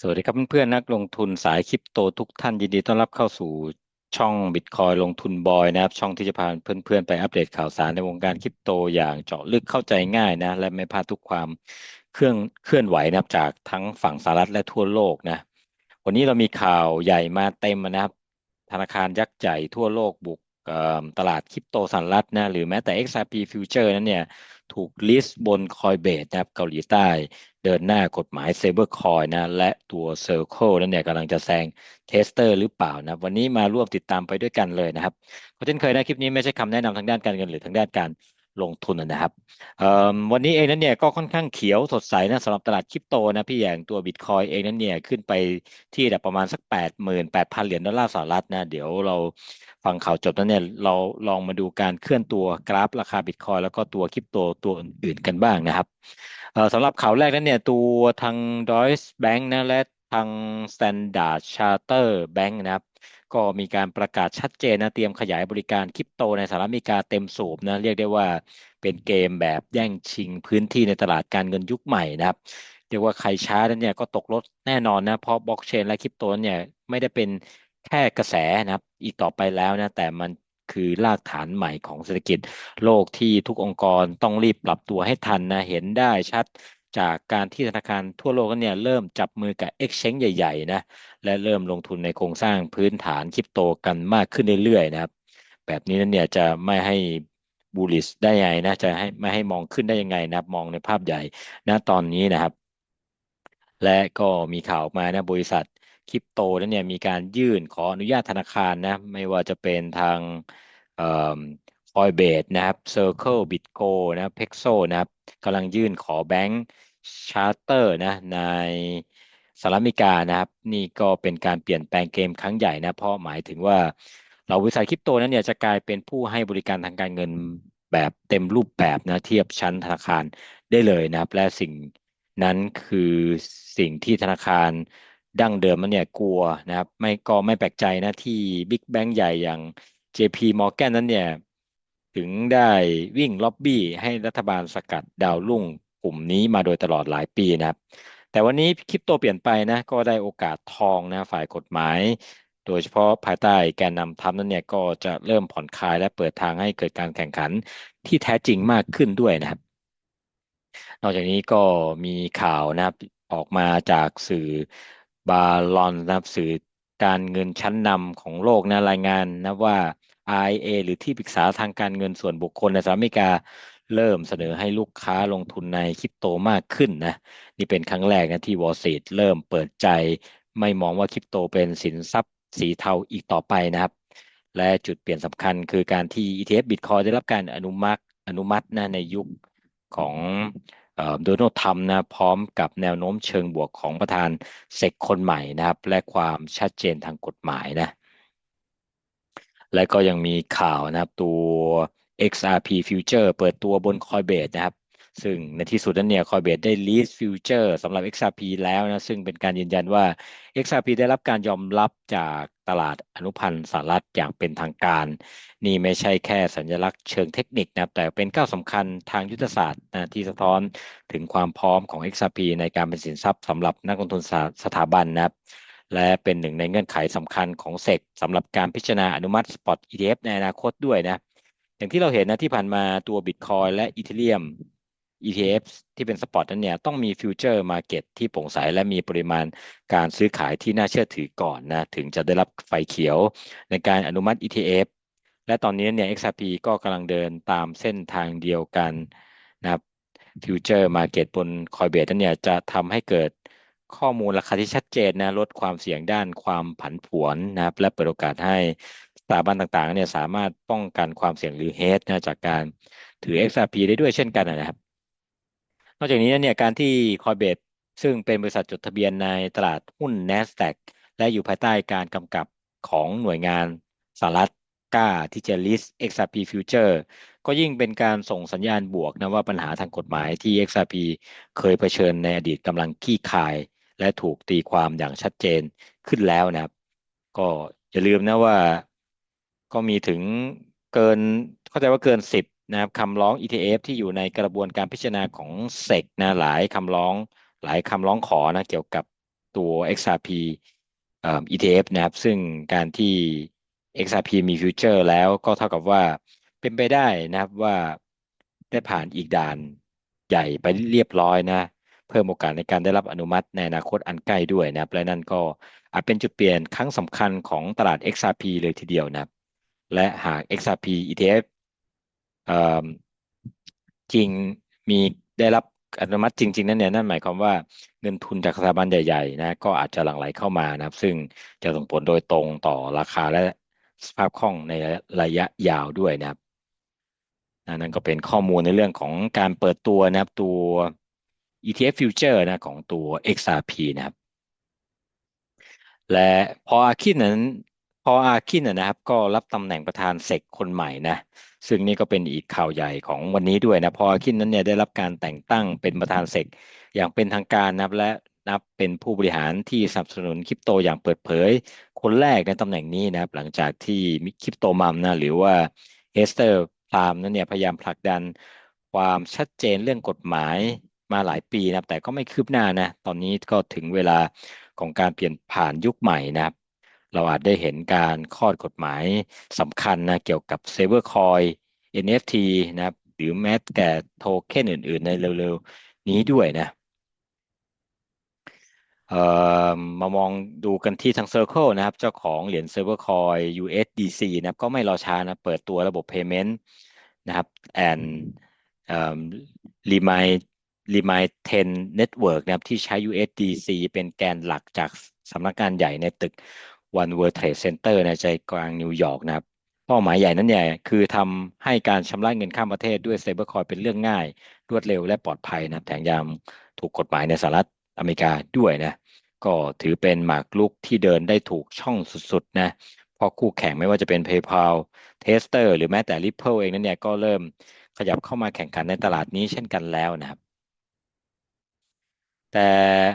สวัสดีครับเพื่อนๆนักลงทุนสายคริปโตทุกท่านยินดีต้อนรับเข้าสู่ช่องบิตคอยลงทุนบอยนะครับ ช่องที่จะพาเพื่อนๆ ไปอัปเดตข่าวสารในวงการคริปโตอย่างเจาะลึกเข้าใจง่ายนะ และไม่พลาดทุกความเครื่องเคลื่อนไหวนะครับจากทั้งฝั่งสหรัฐและทั่วโลกนะ วันนี้เรามีข่าวใหญ่มาเต็มนะครับ ธนาคารยักษ์ใหญ่ทั่วโลกบุก ตลาดคริปโตสหรัฐนะหรือแม้แต่ XRP Future นั้นเนี่ยถูกลิสต์บน Coinbase นะครับเกาหลีใต้เดินหน้ากฎหมาย Stablecoin นะและตัว Circle นั้นเนี่ยกำลังจะแซงเทสเตอร์หรือเปล่านะวันนี้มาร่วมติดตามไปด้วยกันเลยนะครับเพราะเช่นเคยนะคลิปนี้ไม่ใช่คำแนะนำทางด้านการเงินหรือทางด้านการ ลงทุนนะครับวันนี้เองนั้นเนี่ยก็ค่อนข้างเขียวสดใสนะสำหรับตลาดคริปโตนะพี่อย่างตัวบิตคอยเองนั้นเนี่ยขึ้นไปที่ระดับประมาณสักแปดหมื่นแปดพันเหรียญดอลลาร์สหรัฐนะเดี๋ยวเราฟังข่าวจบแล้วเนี่ยเราลองมาดูการเคลื่อนตัวกราฟราคาบิตคอยแล้วก็ตัวคริปโตตัวอื่นๆกันบ้างนะครับสำหรับข่าวแรกนั้นเนี่ยตัวทาง Deutsche Bank นะและทาง Standard Charter Bank นะครับ ก็มีการประกาศชัดเจนนะเตรียมขยายบริการคริปโตในสหรัฐอเมริกาเต็มสูบนะเรียกได้ว่าเป็นเกมแบบแย่งชิงพื้นที่ในตลาดการเงินยุคใหม่นะครับเรียกว่าใครช้าเนี่ยก็ตกรถแน่นอนนะเพราะบล็อกเชนและคริปโตเนี่ยไม่ได้เป็นแค่กระแสนะครับอีกต่อไปแล้วนะแต่มันคือรากฐานใหม่ของเศรษฐกิจโลกที่ทุกองค์กรต้องรีบปรับตัวให้ทันนะเห็นได้ชัด จากการที่ธนาคารทั่วโลกเนี่ยเริ่มจับมือกับ Exchange ใหญ่ๆนะและเริ่มลงทุนในโครงสร้างพื้นฐานคริปโตกันมากขึ้นเรื่อยๆนะครับ แบบนี้นั้นเนี่ยจะไม่ให้บูลิสได้ยังไงนะจะให้ไม่ให้มองขึ้นได้ยังไงนะมองในภาพใหญ่นะตอนนี้นะครับ และก็มีข่าวมานะบริษัทคริปโตนั้นเนี่ยมีการยื่นขออนุญาตธนาคารนะไม่ว่าจะเป็นทาง ออคอยเบสนะครับ Circle Bitgo นะ Pexo นะครับกำลังยื่นขอแบงก์ชาร์เตอร์นะในสหรัฐอเมริกานะครับ นี่ก็เป็นการเปลี่ยนแปลงเกมครั้งใหญ่นะ เพราะหมายถึงว่าเราบริษัทคริปโตนั้นเนี่ยจะกลายเป็นผู้ให้บริการทางการเงินแบบเต็มรูปแบบนะเทียบชั้นธนาคารได้เลยนะครับ และสิ่งนั้นคือสิ่งที่ธนาคารดั้งเดิมมันเนี่ยกลัวนะครับ ไม่ก็ไม่แปลกใจนะที่บิ๊กแบงก์ใหญ่อย่าง JP Morgan นั้นเนี่ย ถึงได้วิ่งล็อบบี้ให้รัฐบาลสกัดดาวรุ่งกลุ่มนี้มาโดยตลอดหลายปีนะครับ แต่วันนี้คริปโตเปลี่ยนไปนะ ก็ได้โอกาสทองนะฝ่ายกฎหมาย โดยเฉพาะภายใต้แกนนำทำนั้นเนี่ยก็จะเริ่มผ่อนคลายและเปิดทางให้เกิดการแข่งขันที่แท้จริงมากขึ้นด้วยนะครับ นอกจากนี้ก็มีข่าวนะครับออกมาจากสื่อบาลอนนะครับสื่อการเงินชั้นนำของโลกนะรายงานนะว่า IA หรือที่ปรึกษาทางการเงินส่วนบุคคลในสหรัฐอเมริกาเริ่มเสนอให้ลูกค้าลงทุนในคริปโตมากขึ้นนะนี่เป็นครั้งแรกนะที่วอลซีตเริ่มเปิดใจ ไม่มองว่าคริปโตเป็นสินทรัพย์สีเทาอีกต่อไปนะครับ และจุดเปลี่ยนสำคัญคือการที่ ETF Bitcoin ได้รับการอนุมัติอนุมัตินะในยุคของโดนัลด์ทรัมป์นะพร้อมกับแนวโน้มเชิงบวกของประธานเซกคนใหม่นะครับ และความชัดเจนทางกฎหมายนะ และก็ยังมีข่าวนะครับตัว XRP Future เปิดตัวบน Coinbase นะครับ ซึ่งในที่สุดนั้นเนี่ย Coinbase ได้ list future สำหรับ XRP แล้วนะ ซึ่งเป็นการยืนยันว่า XRP ได้รับการยอมรับจากตลาดอนุพันธ์สหรัฐอย่างเป็นทางการ นี่ไม่ใช่แค่สัญลักษณ์เชิงเทคนิคนะแต่เป็นก้าวสำคัญทางยุทธศาสตร์นะที่สะท้อนถึงความพร้อมของ XRP ในการเป็นสินทรัพย์สำหรับนักลงทุนสถาบันนะครับ และเป็นหนึ่งในเงื่อนไขสำคัญของเซกสำหรับการพิจารณาอนุมัติสปอต ETF ในอนาคตด้วยนะ อย่างที่เราเห็นนะที่ผ่านมาตัว Bitcoin และ Ethereum ETF ที่เป็นสปอตนั้นเนี่ยต้องมีฟิวเจอร์มาเก็ตที่โปร่งใส และมีปริมาณการซื้อขายที่น่าเชื่อถือก่อนนะ ถึงจะได้รับไฟเขียวในการอนุมัติ ETF และตอนนี้เนี่ย XRP ก็กำลังเดินตามเส้นทางเดียวกันนะครับฟิวเจอร์มาเก็ตบนคอยเบสนั้นเนี่ยจะทำให้เกิด ข้อมูลราคาที่ชัดเจนนะลดความเสี่ยงด้านความผันผวนนะครับและเปิดโอกาสให้สถาบันต่างๆเนี่ยสามารถป้องกันความเสี่ยงหรือเฮดนะจากการถือ XRP ได้ด้วยเช่นกันนะครับ นอกจากนี้เนี่ยการที่ Coinbase ซึ่งเป็นบริษัทจดทะเบียนในตลาดหุ้น NASDAQ และอยู่ภายใต้การกำกับของหน่วยงานสหรัฐกล้าที่จะ list XRP Future ก็ยิ่งเป็นการส่งสัญญาณบวกนะว่าปัญหาทางกฎหมายที่ XRP เคยเผชิญในอดีตกำลังขี้คาย และถูกตีความอย่างชัดเจนขึ้นแล้วนะครับ ก็อย่าลืมนะว่าก็มีถึงเกินเข้าใจว่าเกินสิบนะครับคำร้อง ETF ที่อยู่ในกระบวนการพิจารณาของเซกนะหลายคำร้องหลายคำร้องขอนะเกี่ยวกับตัว XRP เอ่อ ETF นะครับ ซึ่งการที่ XRP มีฟิวเจอร์แล้วก็เท่ากับว่าเป็นไปได้นะครับว่าได้ผ่านอีกด่านใหญ่ไปเรียบร้อยนะ เพิ่มโอกาสในการได้รับอนุมัติในอนาคตอันใกล้ด้วยนะครับและนั่นก็อาจเป็นจุดเปลี่ยนครั้งสำคัญของตลาด XRP เลยทีเดียวนะครับ และหาก XRP ETF จริงมีได้รับอนุมัติจริงๆ นั่นเนี่ยนั่นหมายความว่าเงินทุนจากสถาบันใหญ่ๆนะก็อาจจะหลั่งไหลเข้ามานะครับ ซึ่งจะส่งผลโดยตรงต่อราคาและสภาพคล่องในระยะยาวด้วยนะครับนั่นก็เป็นข้อมูลในเรื่องของการเปิดตัวนะครับตัว ETF Future นะของตัว XRP นะครับและพออาคินนั้นพออาคินนะครับ ก็รับตำแหน่งประธานเซกคนใหม่นะซึ่งนี่ก็เป็นอีกข่าวใหญ่ของวันนี้ด้วยนะพออาคินนั้นเนี่ยได้รับการแต่งตั้งเป็นประธานเซกอย่างเป็นทางการนะครับและนับเป็นผู้บริหารที่สนับสนุนคริปโตอย่างเปิดเผย คนแรกในตำแหน่งนี้นะครับ หลังจากที่คริปโตมัมนะหรือว่าเฮสเตอร์พามนั้นเนี่ยพยายามผลักดันความชัดเจนเรื่องกฎหมาย มาหลายปีนะครับ แต่ก็ไม่คืบหน้านะ ตอนนี้ก็ถึงเวลาของการเปลี่ยนผ่านยุคใหม่นะครับ เราอาจได้เห็นการคลอดกฎหมายสำคัญนะเกี่ยวกับ Stablecoin NFT นะครับ หรือแม้แต่โทเค็นอื่น ๆ ในเร็ว ๆ นี้ด้วยนะเอ่อมามองดูกันที่ทาง Circle นะครับ เจ้าของเหรียญ Stablecoin USDC นะครับ ก็ไม่รอช้านะ เปิดตัวระบบ Payment นะครับ and Remind Remind 10 Network นะครับที่ใช้ USDC เป็นแกนหลักจากสำนักงานใหญ่ในตึก One World Trade Center ในใจกลางนิวยอร์กนะครับเป้าหมายใหญ่นั้นเนี่ยคือทำให้การชำระเงินข้ามประเทศด้วย Stablecoin เป็นเรื่องง่าย รวดเร็วและปลอดภัยนะแถมยังถูกกฎหมายในสหรัฐอเมริกาด้วยนะก็ถือเป็นหมากรุกที่เดินได้ถูกช่องสุดๆนะเพราะคู่แข่งไม่ว่าจะเป็น PayPal Tester หรือแม้แต่ Ripple เองนั้นเนี่ยก็เริ่มขยับเข้ามาแข่งขันในตลาดนี้เช่นกันแล้วนะครับ แต่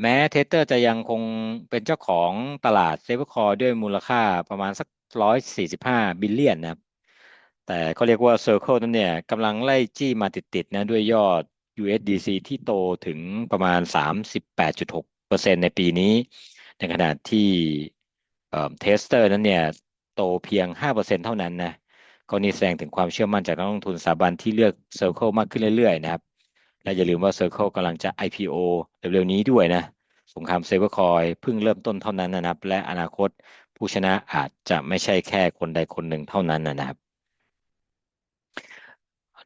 แม้เทสเตอร์จะยังคงเป็นเจ้าของตลาดเซเ b อร์ด้วยมูลค่าประมาณสักร้อยสี่สิบห้าบิลเลียนนะครับ แต่เขาเรียกว่า Circle นั้นเนี่ยกำลังไล่จี้มาติดๆนะด้วยยอด USDC ที่โตถึงประมาณ 38.6%ในปีนี้ ในขณะที่เทสเตอร์นั้นเนี่ยโตเพียง 5%เท่านั้นนะก็นี่แสดงถึงความเชื่อมั่นจากนักลงทุนสถาบันที่เลือก Circle มากขึ้นเรื่อยๆนะครับ และอย่าลืมว่า Circle กำลังจะ IPO เร็วๆนี้ด้วยนะ สงครามเซเ b อร์คอยเพิ่งเริ่มต้นเท่านั้นนะครับ และอนาคตผู้ชนะอาจจะไม่ใช่แค่คนใดคนหนึ่งเท่านั้นนะครับ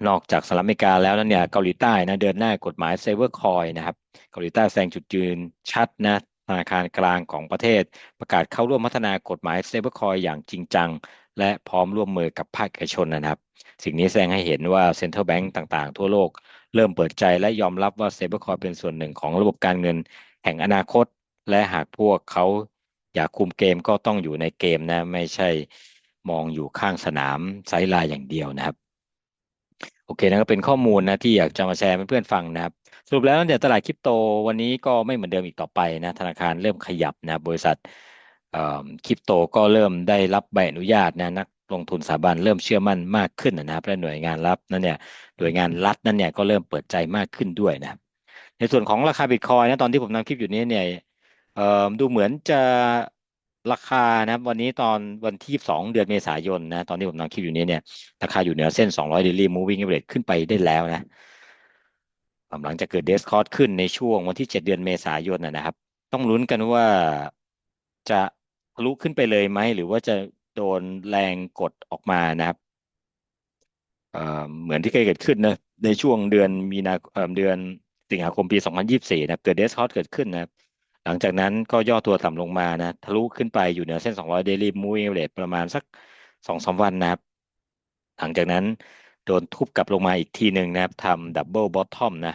นอกจากสหรัฐอเมริกาแล้วนั้นเนี่ยเกาหลีใต้นะเดินหน้ากฎหมายเซเ b อร์คอยนะครับ เกาหลีใต้แสดงจุดยืนชัดนะธนาคารกลางของประเทศ ประกาศเข้าร่วมพัฒนากฎหมายเซเ b อร์คอยอย่างจริงจัง และพร้อมร่วมมือกับภาคเอกชนนะครับ สิ่งนี้แสดงให้เห็นว่าเซ็นทรัลแบงก์ต่างๆ ทั่วโลก เริ่มเปิดใจและยอมรับว่า Stablecoin เป็นส่วนหนึ่งของระบบการเงินแห่งอนาคต และหากพวกเขาอยากคุมเกมก็ต้องอยู่ในเกมนะ ไม่ใช่มองอยู่ข้างสนามไซด์ไลน์อย่างเดียวนะครับ โอเคนะก็เป็นข้อมูลนะที่อยากจะมาแชร์ให้เพื่อนๆฟังนะครับ สรุปแล้วเนี่ยตลาดคริปโตวันนี้ก็ไม่เหมือนเดิมอีกต่อไปนะ ธนาคารเริ่มขยับนะบริษัทคริปโตก็เริ่มได้รับใบอนุญาตนะนัก ลงทุนสถาบันเริ่มเชื่อมั่นมากขึ้นนะครับและหน่วยงานรับนั่นเนี่ยหน่วยงานรัฐนั่นเนี่ยก็เริ่มเปิดใจมากขึ้นด้วยนะครับในส่วนของราคาบิตคอยนะตอนที่ผมทำคลิปอยู่นี้เนี่ยดูเหมือนจะราคานะวันนี้ตอนวันที่2เดือนเมษายนนะตอนที่ผมทำคลิปอยู่นี้เนี่ยราคาอยู่เหนือเส้น 200 daily moving average ขึ้นไปได้แล้วนะหลังจากเกิดเดสคอร์ดขึ้นในช่วงวันที่ 7 เดือนเมษายนนะครับ ต้องลุ้นกันว่าจะทะลุขึ้นไปเลยไหมหรือว่าจะ โดนแรงกดออกมานะครับเหมือนที่เคยเกิดขึ้นนะในช่วงเดือนมีนาเดือนสิงหาคมปี 2024 นะเกิดเดสคอร์เกิดขึ้นนะครับ หลังจากนั้นก็ย่อตัวต่ำลงมานะทะลุขึ้นไปอยู่เหนือเส้น 200 daily moving average ประมาณสัก2อสวันนะครับ หลังจากนั้นโดนทุบกลับลงมาอีกทีหนึ่งนะครับทำดับเบิลบอททอมนะ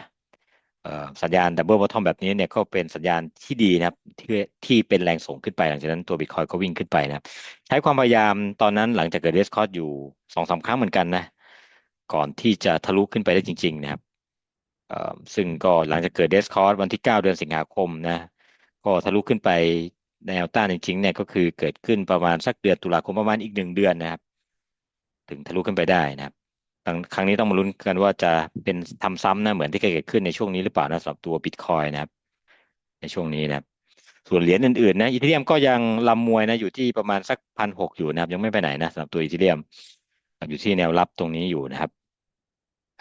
สัญญาณดับเบิลบอททอมแบบนี้เนี่ยก็เป็นสัญญาณที่ดีนะครับที่ที่เป็นแรงส่งขึ้นไป หลังจากนั้นตัวบิตคอยก็วิ่งขึ้นไปนะครับใช้ความพยายามตอนนั้นหลังจากเกิดเดสคอร์ดอยู่สองสาครั้งเหมือนกันนะก่อนที่จะทะลุขึ้นไปได้จริง ๆ นะครับซึ่งก็หลังจากเกิดเดสคอร์วันที่ 9 เดือนสิงหาคมนะก็ทะลุขึ้นไปแนวต้านจริงๆเนี่ยก็คือเกิดขึ้นประมาณสักเดือนตุลาคมประมาณอีกหนึ่งเดือนนะครับ ถึงทะลุขึ้นไปได้นะครับ ครั้งนี้ต้องมาลุ้นกันว่าจะเป็นทำซ้ำนะเหมือนที่เกิดขึ้นในช่วงนี้หรือเปล่านะสำหรับตัวบิตคอยนะครับ ในช่วงนี้นะครับ ส่วนเหรียญอื่นๆนะอีเธเรียมก็ยังลำมวยนะอยู่ที่ประมาณสักพันหกอยู่นะครับ ยังไม่ไปไหนนะสำหรับตัวอีเธเรียมอยู่ที่แนวรับตรงนี้อยู่นะครับ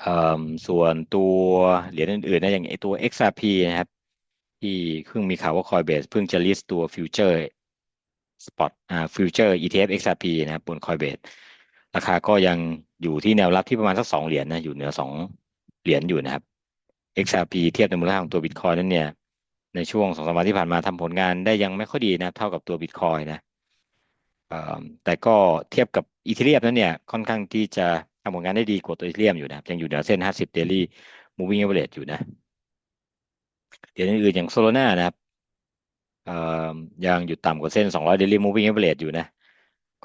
อ่อส่วนตัวเหรียญอื่นๆนะอย่างไอตัว XRP นะครับ ที่เพิ่งมีข่าวว่า Coinbase เพิ่งจะ list ตัว future spot อ่า future ETF XRP นะครับบน Coinbase ราคาก็ยังอยู่ที่แนวรับที่ประมาณสักสองเหรียญนะอยู่เหนือสองเหรียญอยู่นะครับ XRP เทียบในมูลค่าของตัว Bitcoin นั้นเนี่ยในช่วงสองสามวันที่ผ่านมาทำผลงานได้ยังไม่ค่อยดีนะเท่ากับตัว Bitcoin นะแต่ก็เทียบกับอีเธเรียมนั้นเนี่ยค่อนข้างที่จะทำผลงานได้ดีกว่าตัวอีเธเรียมอยู่นะยังอยู่เหนือเส้น 50 daily moving average อยู่นะเหรียญอื่นอย่างโซโลนานะครับยังอยู่ต่ำกว่าเส้น 200 daily moving average อยู่นะ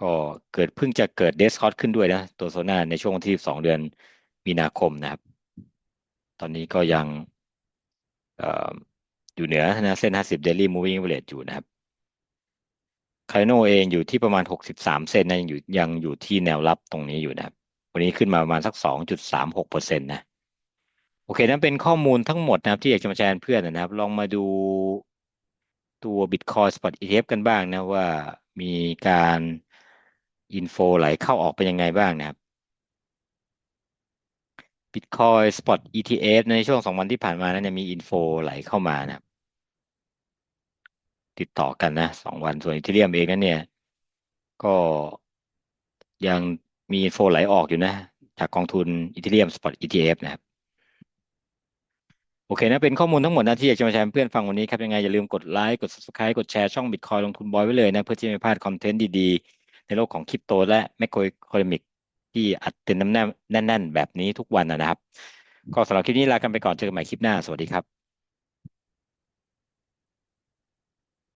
ก็เกิดเพิ่งจะเกิดเดสคอร์ขึ้นด้วยนะ ตัวโซโลนาในช่วงวันที่2เดือนมีนาคมนะครับ ตอนนี้ก็ยังออยู่เหนือนะเส้น 50 daily moving average อยู่นะครับคาโนเองอยู่ที่ประมาณ 63 เซนนะยังอยู่ยังอยู่ที่แนวรับตรงนี้อยู่นะครับ วันนี้ขึ้นมาประมาณสัก 2.36เปอร์เซ็นต์นะโอเคนั่นเป็นข้อมูลทั้งหมดนะครับที่อยากจะมาแชร์เพื่อนนะครับ ลองมาดูตัว Bitcoin Spot ETF กันบ้างนะว่ามีการ อินโฟไหลเข้าออกเป็นยังไงบ้างนะครับ Bitcoin Spot ETF ในช่วงสองวันที่ผ่านมานั้นเนี่ยมีอินโฟไหลเข้ามานะครับ ติดต่อกันนะสองวันส่วนอีเธเรียมเองนั้นเนี่ย ก็ยังมีอินโฟไหลออกอยู่นะ จากกองทุนอีเธเรียม Spot ETF นะครับโอเคนะ เป็นข้อมูลทั้งหมดนะที่อยากจะมาแชร์เพื่อนฟังวันนี้ครับ ยังไงอย่าลืมกดไลค์ กด subscribe กดแชร์ช่อง Bitcoin ลงทุนบอยไว้เลยนะ เพื่อที่จะไม่พลาดคอนเทนต์ดีๆ ในโลกของคริปโตและแมคโครอิคโนมิกที่อัดเต็มน้ำแน่นแน่นแบบนี้ทุกวันนะครับ ก็สำหรับคลิปนี้ลากันไปก่อนเจอกันใหม่คลิปหน้า สวัสดีครับ